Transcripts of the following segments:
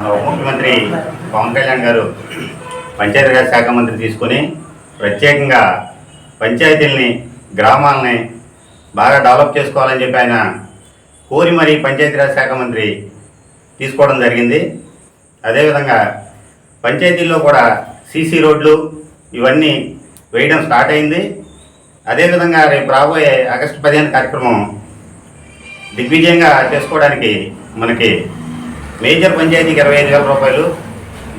ముఖ్యమంత్రి పవన్ కళ్యాణ్ గారు పంచాయతీరాజ్ శాఖ మంత్రి తీసుకొని ప్రత్యేకంగా పంచాయతీల్ని గ్రామాలని బాగా డెవలప్ చేసుకోవాలని చెప్పి ఆయన కోరి మరి పంచాయతీరాజ్ శాఖ మంత్రి తీసుకోవడం జరిగింది. అదేవిధంగా పంచాయతీల్లో కూడా సీసీ రోడ్లు ఇవన్నీ వేయడం స్టార్ట్ అయింది. అదేవిధంగా రేపు రాబోయే ఆగస్టు పదిహేను కార్యక్రమం దిగ్విజయంగా చేసుకోవడానికి మనకి మేజర్ పంచాయతీకి ఇరవై ఐదు వేల రూపాయలు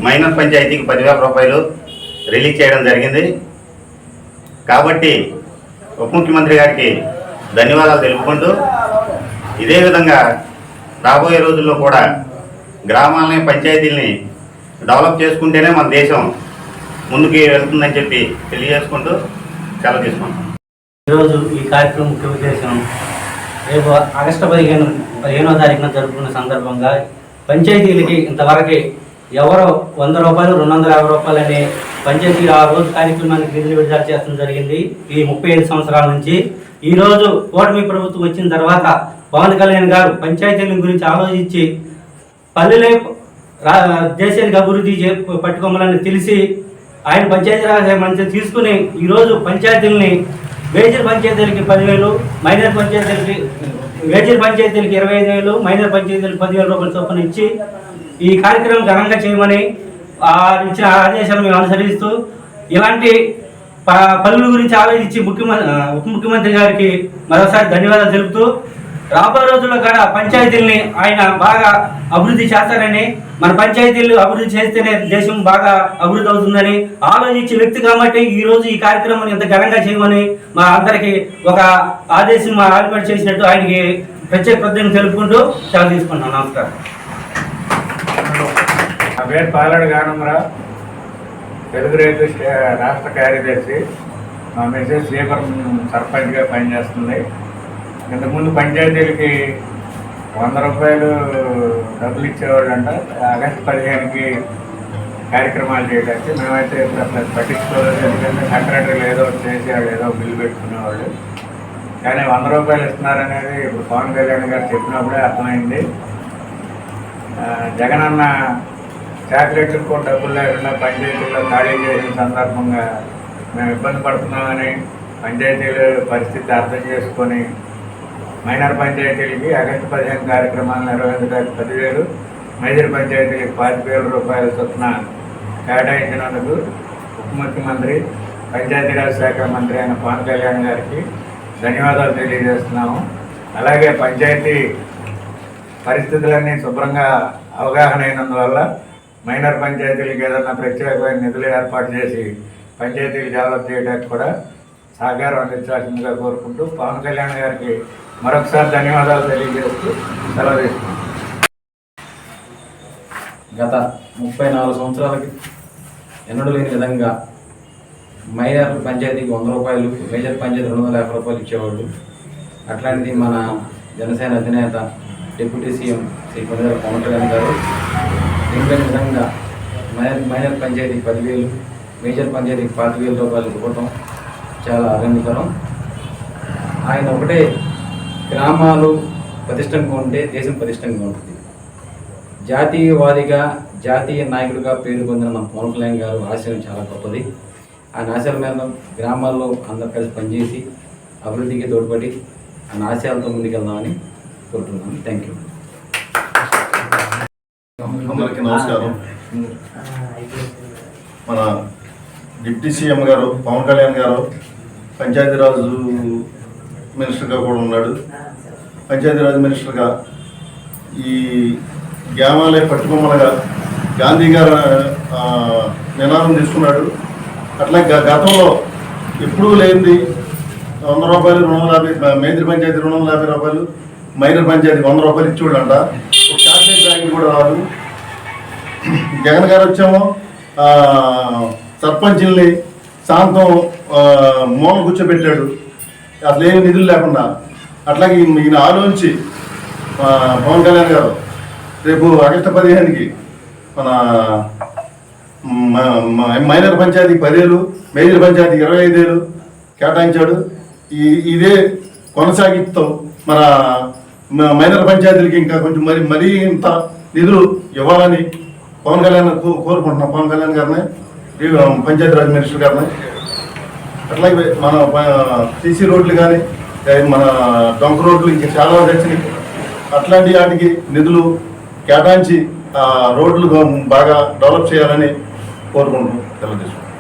మైనర్ పంచాయతీకి పదివేల రూపాయలు రిలీజ్ చేయడం జరిగింది. కాబట్టి ఉప ముఖ్యమంత్రి గారికి ధన్యవాదాలు తెలుపుకుంటూ ఇదే విధంగా రాబోయే రోజుల్లో కూడా గ్రామాలని పంచాయతీల్ని డెవలప్ చేసుకుంటేనే మన దేశం ముందుకు వెళ్తుందని చెప్పి తెలియజేసుకుంటూ సెలవు తీసుకుంటాం ఈరోజు ఈ కార్యక్రమం ముఖ్య ఉద్దేశం రేపు ఆగస్టు పదిహేను పదిహేనో తారీఖున జరుపుకున్న సందర్భంగా పంచాయతీలకి ఇంతవరకు ఎవరో వంద రూపాయలు రెండు వందల యాభై రూపాయలని పంచాయతీ ఆ రోజు కార్యక్రమానికి నిధులు విడుదల చేయడం జరిగింది. ఈ ముప్పై ఐదు సంవత్సరాల నుంచి. ఈ రోజు కూటమి ప్రభుత్వం వచ్చిన తర్వాత పవన్ కళ్యాణ్ గారు పంచాయతీల గురించి ఆలోచించి పల్లెలే రా దేశానికి అభివృద్ధి పట్టుకోమని తెలిసి ఆయన పంచాయతీరాజ్ మంచి తీసుకుని ఈరోజు పంచాయతీలని మేజర్ పంచాయతీలకి పదివేలు మైనర్ పంచాయతీలకి మేజర్ పంచాయతీలకి ఇరవై ఐదు వేలు మైనర్ పంచాయతీలకు పదివేల రూపాయల చొప్పున ఇచ్చి ఈ కార్యక్రమం ఘనంగా చేయమని ఇచ్చిన ఆదేశాలు మేము అనుసరిస్తూ ఇలాంటి ప- పనుల గురించి ఆలోచించి ముఖ్యమంత్రి ఉప ముఖ్యమంత్రి గారికి మరోసారి ధన్యవాదాలు తెలుపుతూ రాబోయే రోజుల్లో కూడా పంచాయతీల్ని ఆయన బాగా అభివృద్ధి చేస్తారని మన పంచాయతీలు అభివృద్ధి చేస్తేనే దేశం బాగా అభివృద్ధి అవుతుందని ఆలోచించే వ్యక్తి కాబట్టి ఈ రోజు ఈ కార్యక్రమాన్ని ఇంత ఘనంగా చేయమని మా అందరికి ఒక ఆదేశం మా ఆల్పేట్ చేసినట్టు ఆయనకి ప్రత్యేక కృతజ్ఞతలు తెలుపుకుంటూ సెలవు తీసుకుంటున్నాను నమస్కారం. నా పేరు పాలడు గానమరావు తెలుగు రైతు రాష్ట్ర కార్యదర్శి. మా మెసేజ్ శ్రీపురం సర్పంచ్గా పనిచేస్తుంది. ఇంతకుముందు పంచాయతీలకి వంద రూపాయలు డబ్బులు ఇచ్చేవాళ్ళంట. ఆగస్టు పదిహేనుకి కార్యక్రమాలు చేయడానికి మేమైతే ఇప్పుడు అసలు పట్టించుకోలేదు. ఎందుకంటే సెక్రటరీలు ఏదో చేసేవాళ్ళు ఏదో బిల్లు పెట్టుకునేవాళ్ళు. కానీ వంద రూపాయలు ఇస్తున్నారనేది ఇప్పుడు పవన్ కళ్యాణ్ గారు చెప్పినప్పుడే అర్థమైంది. జగన్ జగనన్న చాక్లెట్లకు కూడా డబ్బులు లేకుండా పంచాయతీల్లో ఖాళీ చేసిన సందర్భంగా మేము ఇబ్బంది పడుతున్నామని పంచాయతీలు పరిస్థితి అర్థం చేసుకొని మైనర్ పంచాయతీలకి ఆగస్టు పదిహేను కార్యక్రమాలు నిర్వహించడానికి పదివేలు మైదర్ పంచాయతీలకు పాతిక వేల రూపాయల చొప్పున కేటాయించినందుకు ఉప ముఖ్యమంత్రి పంచాయతీరాజ్ శాఖ మంత్రి అయిన పవన్ కళ్యాణ్ గారికి ధన్యవాదాలు తెలియజేస్తున్నాము. అలాగే పంచాయతీ పరిస్థితులన్నీ శుభ్రంగా అవగాహన అయినందువల్ల మైనర్ పంచాయతీలకు ఏదన్నా ప్రత్యేకమైన నిధులు ఏర్పాటు చేసి పంచాయతీలు డెవలప్ చేయడానికి కూడా సహకారం అందించాల్సిందిగా కోరుకుంటూ పవన్ కళ్యాణ్ గారికి మరొకసారి ధన్యవాదాలు తెలియజేస్తూ గత ముప్పై నాలుగు సంవత్సరాలకి ఎన్నడూ లేని విధంగా మైనర్ పంచాయతీకి వంద రూపాయలు మేజర్ పంచాయతీ రెండు వందల యాభై రూపాయలు ఇచ్చేవాళ్ళు. అట్లాంటిది మన జనసేన అధినేత డిప్యూటీ సీఎం శ్రీ కొనిదల పవన్ కళ్యాణ్ గారు. దీనిపైన విధంగా మైనర్ మైనర్ పంచాయతీకి పదివేలు మేజర్ పంచాయతీకి పాతిక వేల రూపాయలు ఇవ్వటం చాలా ఆనందకరం. ఆయన ఒకటే గ్రామాలు పటిష్టంగా ఉంటే దేశం పటిష్టంగా ఉంటుంది. జాతీయవాదిగా జాతీయ నాయకుడిగా పేరు పొందిన మన పవన్ కళ్యాణ్ గారు ఆశయం చాలా గొప్పది. ఆయన ఆశయాల మీద గ్రామాల్లో అందరు కలిసి పనిచేసి అభివృద్ధికి తోడ్పడి ఆయన ఆశయాలతో ముందుకెళ్దామని కోరుతున్నాను థ్యాంక్ యూ అందరికీ నమస్కారం. మన డిప్యూటీ సీఎం గారు పవన్ కళ్యాణ్ గారు పంచాయతీరాజు మినిస్టర్గా కూడా ఉన్నాడు. పంచాయతీరాజ్ మినిస్టర్గా ఈ గ్రామాలే పట్టుకోమనగా గాంధీ గారు నినాదం తీసుకున్నాడు. అట్లా గ- గతంలో ఎప్పుడూ లేనిది వంద రూపాయలు రెండు వందల యాభై మేజర్ పంచాయతీ రెండు వందల యాభై రూపాయలు మైనర్ పంచాయతీ వంద రూపాయలు ఇచ్చేవాడంట. ఒక చాక్లెట్ ప్యాకెట్ కూడా రాదు. జగన్ గారు వచ్చామో సర్పంచ్ని సాంతం శాంతం కూర్చోబెట్టాడు. అసలు ఏమి నిధులు లేకుండా. అట్లాగే ఈయన- ఆలోచించి పవన్ కళ్యాణ్ గారు రేపు ఆగస్టు పదిహేనుకి మన మైనర్ పంచాయతీ పదేళ్ళు మేజర్ పంచాయతీకి ఇరవై ఐదేళ్ళు కేటాయించాడు. ఈ ఇదే కొనసాగిస్తాం మన మైనర్ పంచాయతీలకి ఇంకా కొంచెం మరి మరీ ఇంత నిధులు ఇవ్వాలని పవన్ కళ్యాణ్ కో- కోరుకుంటున్నాం. పవన్ కళ్యాణ్ గారిని పంచాయతీరాజ్ మినిస్టర్ గారిని. అట్లాగే మన సీసీ రోడ్లు కానీ మన డొంక రోడ్లు ఇంకా చాలా వచ్చినాయి అట్లాంటి వాటికి నిధులు కేటాయించి రోడ్లు బాగా డెవలప్ చేయాలని కోరుకుంటున్నాం తెలియజేసుకుంటాం